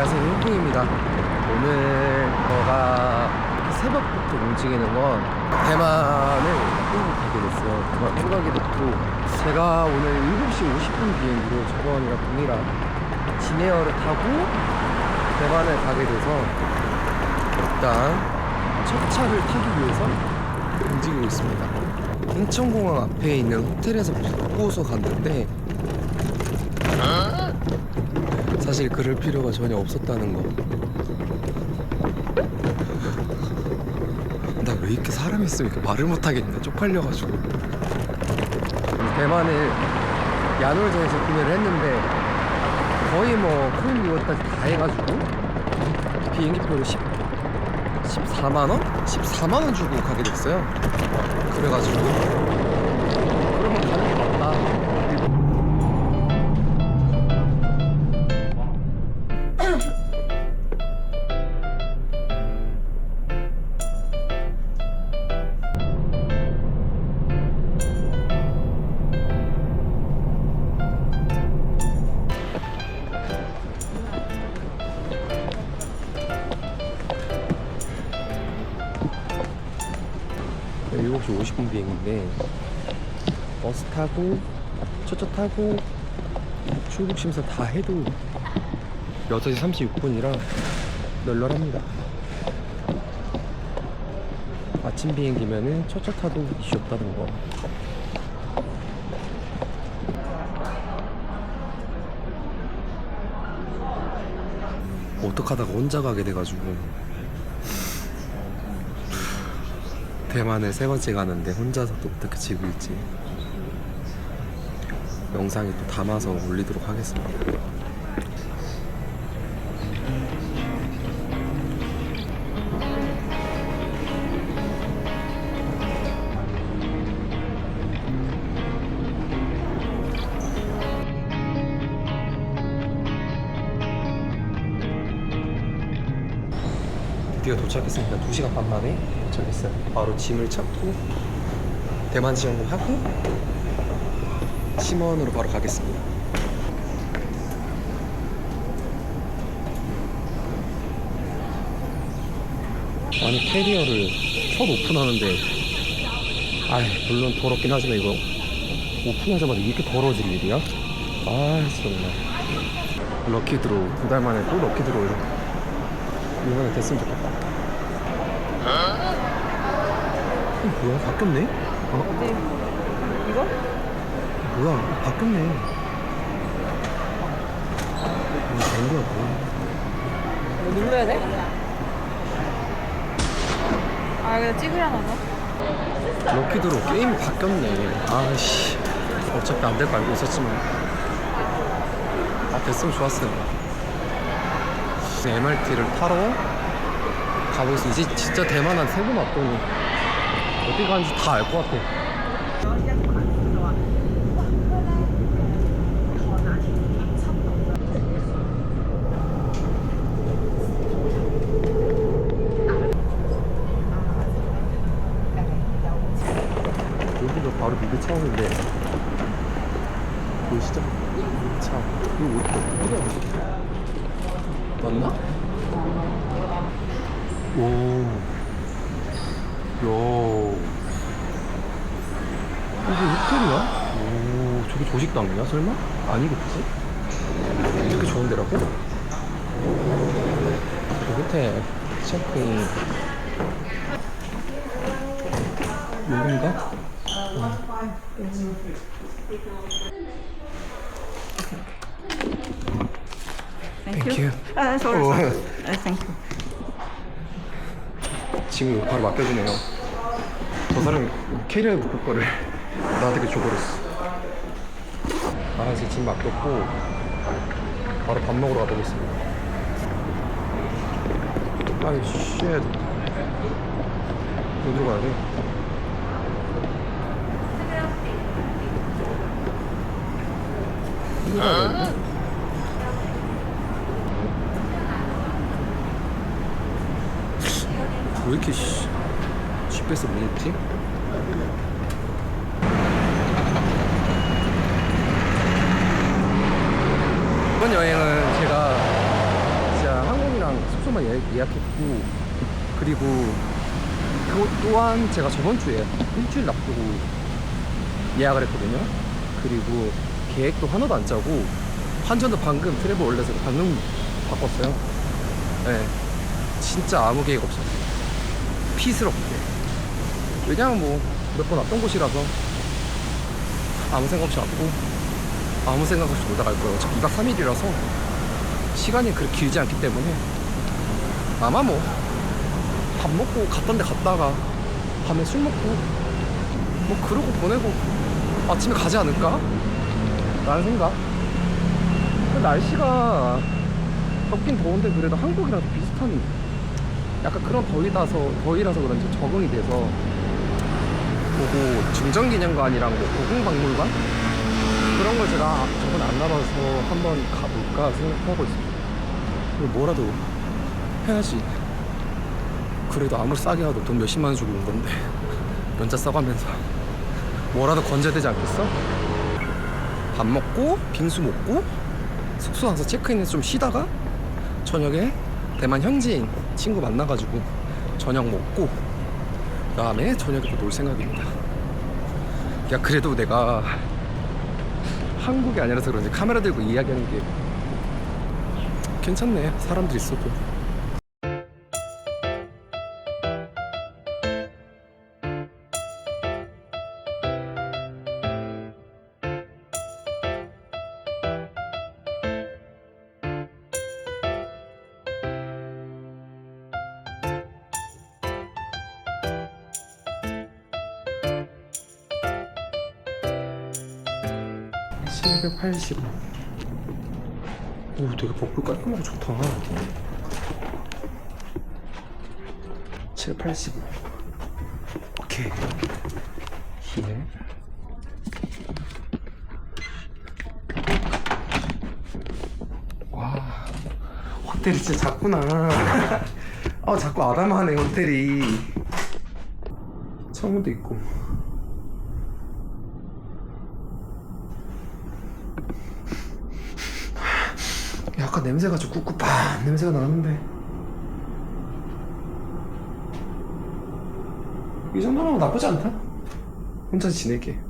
안녕하세요. 윤풍입니다. 오늘 저가 새벽부터 움직이는 건 대만을 한국 가게 됐어요. 대만 또 가게 됐고. 제가 오늘 7시 50분 비행기로 저번이랑 동일한 진에어를 타고 대만을 가게 돼서 일단 첫 차를 타기 위해서 움직이고 있습니다. 인천공항 앞에 있는 호텔에서 묵고서 갔는데 사실 그럴 필요가 전혀 없었다는 거. 나 왜 이렇게 사람 있으면 이렇게 말을 못 하겠냐? 쪽팔려가지고. 대만을 야놀전에서 구매를 했는데 거의 뭐 코인 리워드까지 다 해가지고 비행기표를 10, 14만 원? 14만 원 주고 가게 됐어요. 그래가지고 그러면 가는 게 맞다. 타고 첫차 타고 출국 심사 다 해도 6시 36분이라 널널합니다. 아침 비행기면은 첫차 타도 이슈 없다는 거. 어떡하다가 혼자 가게 돼가지고. 대만에 세 번째 가는데 혼자서 또 어떻게 즐길지 영상에 또 담아서 올리도록 하겠습니다. 드디어 도착했습니다. 2시간 반 만에 도착했어요. 바로 짐을 찾고 대만 지원하고 심원으로 바로 가겠습니다. 아니 캐리어를 첫 오픈하는데 아 물론 더럽긴 하지만 이거 오픈하자마자 이렇게 더러워질 일이야? 아 정말 럭키 드로우 두달 만에 또 럭키 드로우 이번에 됐으면 좋겠다 어, 뭐야 바뀌었네? 어? 뭐야? 바뀌었네. 이거 된 거야 뭐야 뭐 눌러야 돼? 아 그냥 찍으려나 봐. 럭키드로 게임이 바뀌었네. 아씨. 어차피 안 될 거 알고 있었지만. 아 됐으면 좋았어요. MRT를 타러 가보겠습니다. 이제 진짜 대만 한세번 왔더니 어디 가는지 다 알 것 같아 바로 미드차원인데 보이시죠? 미드차원 이거 어디- 어디야? 맞나? 오, 야, 이게 호텔이야? 오, 저기 조식당이야 설마? 아니겠지? 이렇게 좋은 데라고? 저 호텔 체크인 여긴가? Thank you. 아, sorry, 오. sorry. 아, thank you. 짐을 바로 맡겨주네요. 저 사람이 캐리어에 묶을 거를 나한테 그 줘버렸어. 아, 이제 짐 맡겼고 바로 밥 먹으러 가보겠습니다. 아이 쉣. 어디로 가야 돼? 가야 왜 이렇게 씨, GPS 못 읽지? 이번 여행은 제가 진짜 항공이랑 숙소만 예약, 예약 했고 그리고 그것 또한 제가 저번 주에 일주일 앞두고 예약을 했거든요. 그리고 계획도 하나도 안 짜고 환전도 방금 트래블 올려서 방금 바꿨어요. 네, 진짜 아무 계획 없었어요. 피스럽게. 왜냐면 뭐 몇 번 왔던 곳이라서 아무 생각 없이 왔고 아무 생각 없이 놀다 갈 거예요. 어차피 2박 3일이라서 시간이 그렇게 길지 않기 때문에 아마 뭐 밥 먹고 갔던 데 갔다가 밤에 술 먹고 뭐 그러고 보내고 아침에 가지 않을까? 라는 생각? 날씨가 덥긴 더운데 그래도 한국이랑 비슷한 약간 그런 더위라서 더위라서 그런지 적응이 돼서 보고 중정기념관이랑 뭐 고궁박물관? 그런 걸 제가 저번 안 가봐서 한번 가볼까 생각하고 있습니다. 뭐라도 해야지. 그래도 아무리 싸게 가도 돈 몇십만 원 주고 온 건데 연자 써가면서 뭐라도 건져야 되지 않겠어? 밥 먹고 빙수 먹고 숙소 가서 체크인해서 좀 쉬다가 저녁에 대만 현지인 친구 만나가지고 저녁 먹고 그다음에 저녁에 또 놀 생각입니다. 야 그래도 내가 한국이 아니라서 그런지 카메라 들고 이야기하는 게 괜찮네 사람들 있어도. (780) 오. 되게 복불 깔끔하고 좋다. (785) 오케이. 힐 와 호텔이 진짜 작구나. 아 자꾸 아담하네 호텔이. 창문도 있고 약간 냄새가 좀 꿉꿉한 냄새가 나는데. 이 정도면 나쁘지 않다. 혼자 지낼게.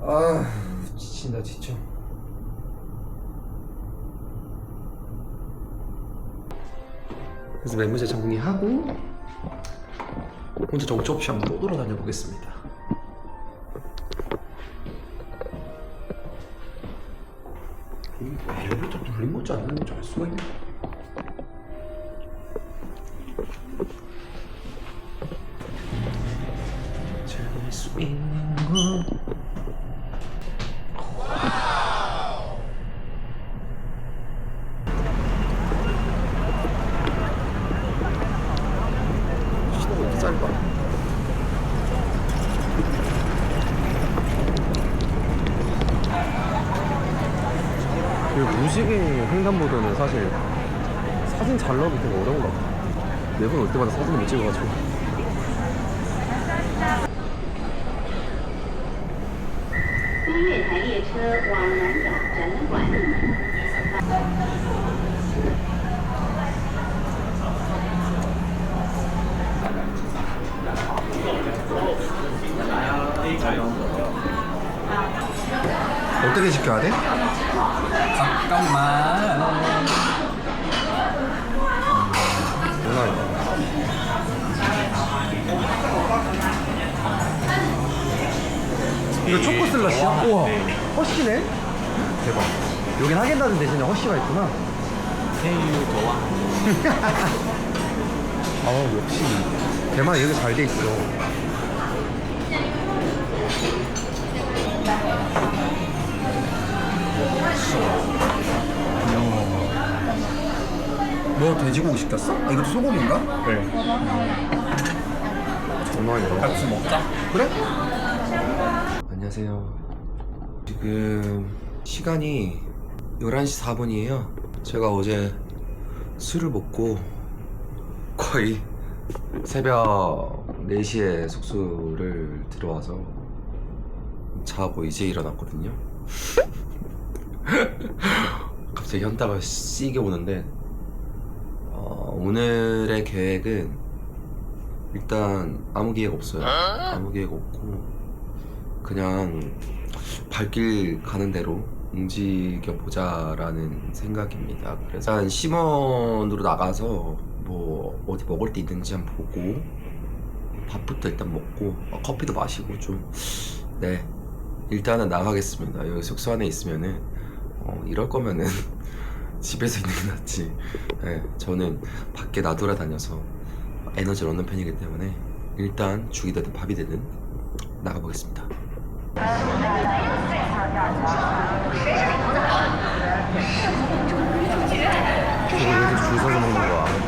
아 지친다 지쳐 그래서 메모재 정리하고 혼자 정처 없이 한번 또 돌아다녀 보겠습니다 안 횡단보도는 사실 사진 잘 나오기 되게 어려운 것 같아요 네 매번 올 때마다 사진을 못 찍어가지고 어떻게 지켜야 돼? 잠깐만. 이거 초코 슬러시야? 우와. 허쉬네? 대박. 여긴 하겐다즈 대신에 허쉬가 있구나. 세유 좋아. 아 역시 대만 여기 잘 돼 있어. 뭐 돼지고기 시켰어? 아, 이것도 소고기인가? 네. 아니야. 같이 먹자. 그래? 안녕하세요. 지금 시간이 11시 4분이에요. 제가 어제 술을 먹고 거의 새벽 4시에 숙소를 들어와서 자고 이제 일어났거든요. 갑자기 현타가 씨게 오는데 어, 오늘의 계획은 일단 아무 계획 없어요. 아무 계획 없고 그냥 발길 가는 대로 움직여 보자라는 생각입니다. 그래서 일단 심원으로 나가서 뭐 어디 먹을 데 있는지 한번 보고 밥부터 일단 먹고 어, 커피도 마시고 좀 네 일단은 나가겠습니다. 여기 숙소 안에 있으면은 어, 이럴 거면은 집에서 있는 게 낫지. 네, 저는 밖에 나돌아다녀서 에너지를 얻는 편이기 때문에 일단 죽이 되든 밥이 되든 나가보겠습니다. 왜 이렇게 줄 서서 먹는 거야?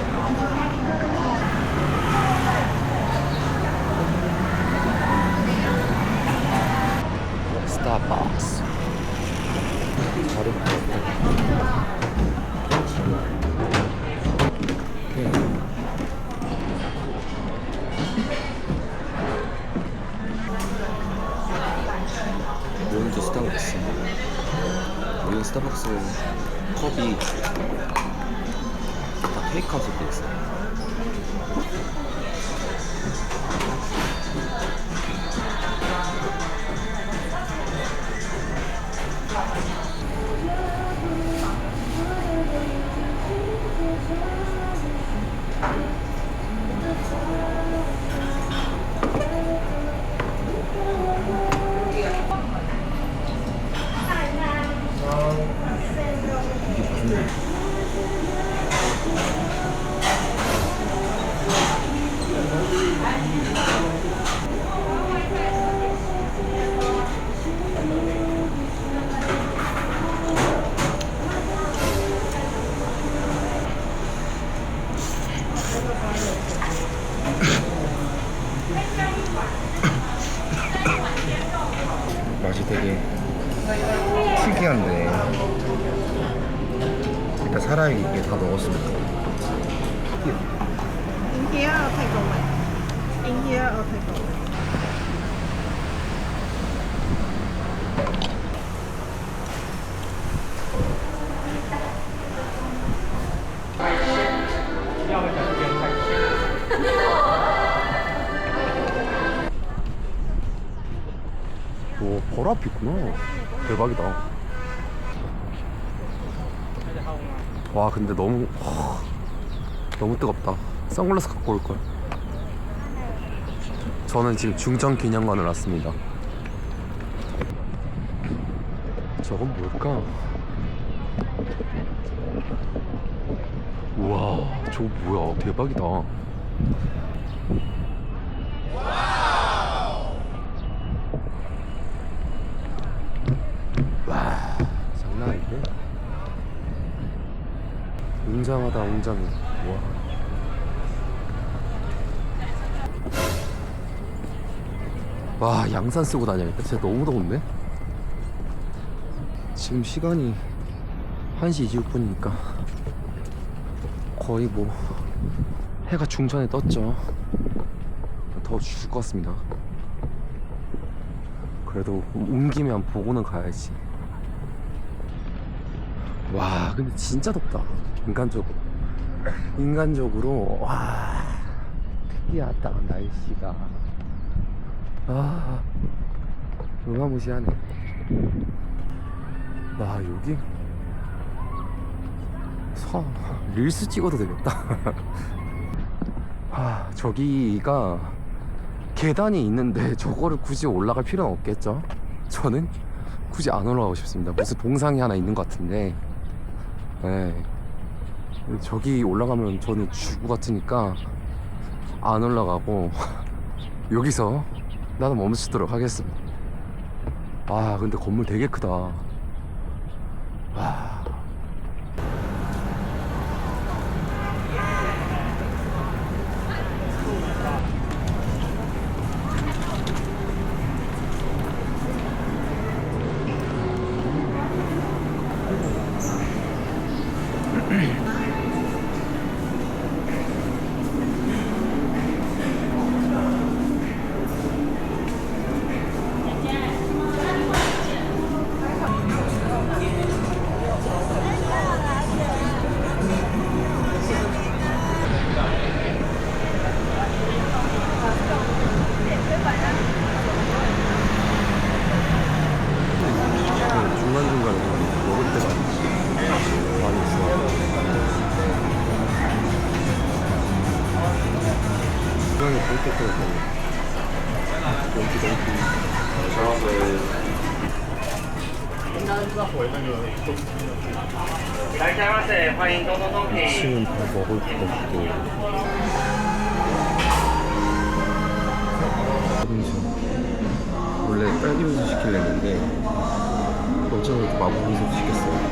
바로 앞에 있구나. 대박이다. 와 근데 너무 하, 너무 뜨겁다. 선글라스 갖고 올걸. 저는 지금 중정기념관을 왔습니다. 저건 뭘까? 우와 저거 뭐야? 대박이다 와 장난 아닌데 웅장하다 웅장해. 와. 와 양산 쓰고 다녀야겠다. 진짜 너무 더운데? 지금 시간이 1시 26분이니까 거의 뭐 해가 중천에 떴죠. 더 죽을 것 같습니다. 그래도 한 보고는 가야지. 와 근데 진짜 덥다 인간적으로. 인간적으로 와 특이하다 날씨가. 아 어마무시하네. 와 여기? 서 릴스 찍어도 되겠다. 아 저기가 계단이 있는데 저거를 굳이 올라갈 필요는 없겠죠? 저는 굳이 안 올라가고 싶습니다. 무슨 동상이 하나 있는 것 같은데. 네. 저기 올라가면 저는 것 같으니까 안 올라가고 여기서 나는 멈추도록 하겠습니다. 아 근데 건물 되게 크다. 와 시키려는데 어쩌다 마법빙수 시켰어요